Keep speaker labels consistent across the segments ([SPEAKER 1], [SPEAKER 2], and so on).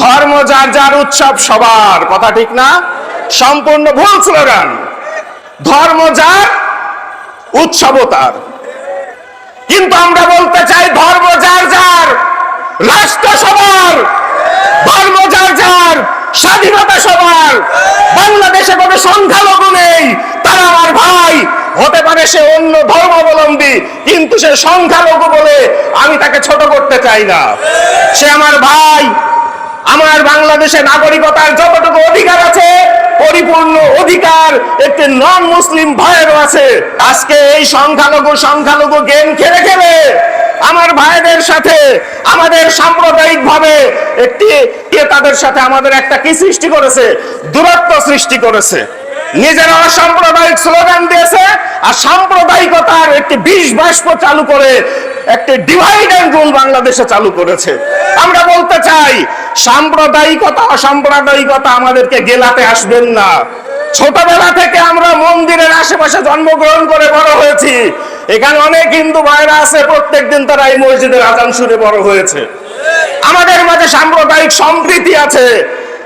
[SPEAKER 1] ধর্ম যার যার উৎসব সবার। কথা ঠিক না? সম্পূর্ণ ভুল স্লোগান। ধর্ম যার উৎসব তার। কিন্তু আমরা বলতে চাই ধর্ম যার যার, রাষ্ট্র সবার, ধর্ম যার যার, স্বাধীনতা সবার। বাংলাদেশে কোনো সংখ্যালঘু নেই, তারা আমার ভাই। হতে পারে সে অন্য ধর্মাবলম্বী, কিন্তু সে সংখ্যালঘু বলে আমি তাকে ছোট করতে চাই না। সে আমার ভাই বাংলাদেশে নাগরিকতার যতটুকু অধিকার আছে, পরিপূর্ণ অধিকার একটি নন মুসলিম ভাইয়েরও আছে। আজকে এই সংখ্যালঘু সংখ্যালঘু গেম খেলে খেলে আমার ভাইদের সাথে, আমাদের সাম্প্রদায়িক ভাবে একটি তাদের সাথে আমাদের একটা কি সৃষ্টি করেছে? দূরত্ব সৃষ্টি করেছে। নিজেরা সাম্প্রদায়িক স্লোগান দিয়েছে আর সাম্প্রদায়িকতার একটি বিষ বাষ্প চালু করে একটি ডিভাইড অ্যান্ড রুল বাংলাদেশে চালু করেছে। আমরা বলতে চাই, সাম্প্রদায়িকতা, অসাম্প্রদায়িকতা আমাদেরকে গেলাতে আসবেন না। ছোটবেলা থেকে আমরা মন্দিরের আশেপাশে জন্মগ্রহণ করে বড় হয়েছি। এখানে অনেক হিন্দু ভাইরা আছে, প্রত্যেকদিন তারা এই মসজিদের আজান শুনে বড় হয়েছে। আমাদের মাঝে সাম্প্রদায়িক সম্প্রীতি আছে।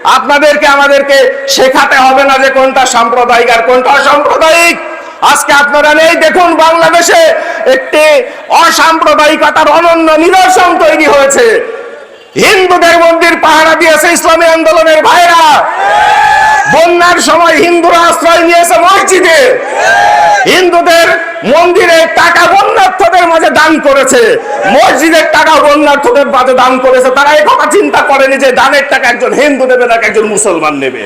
[SPEAKER 1] আপনাদেরকে, আমাদেরকে শেখাতে হবে না যে কোনটা সাম্প্রদায়িক আর কোনটা অসাম্প্রদায়িক। আজকে আপনারা নেই, দেখুন বাংলাদেশে একটি অসাম্প্রদায়িকতার অনন্য নিদর্শন তৈরি হয়েছে। হিন্দুদের মন্দির পাহারা দিয়েছে ইসলামী আন্দোলনের ভাইরা। বন্যার সময় হিন্দুরা আশ্রয় নিয়েছে মসজিদে। হিন্দুদের মন্দিরে টাকা বন্যার্থদের মাঝে দান করেছে। মসজিদের টাকা বন্যার্থদের মাঝে দান করেছে। তারা এই কথা চিন্তা করেনি যে দানের টাকা একজন হিন্দু নেবে না একজন মুসলমান নেবে।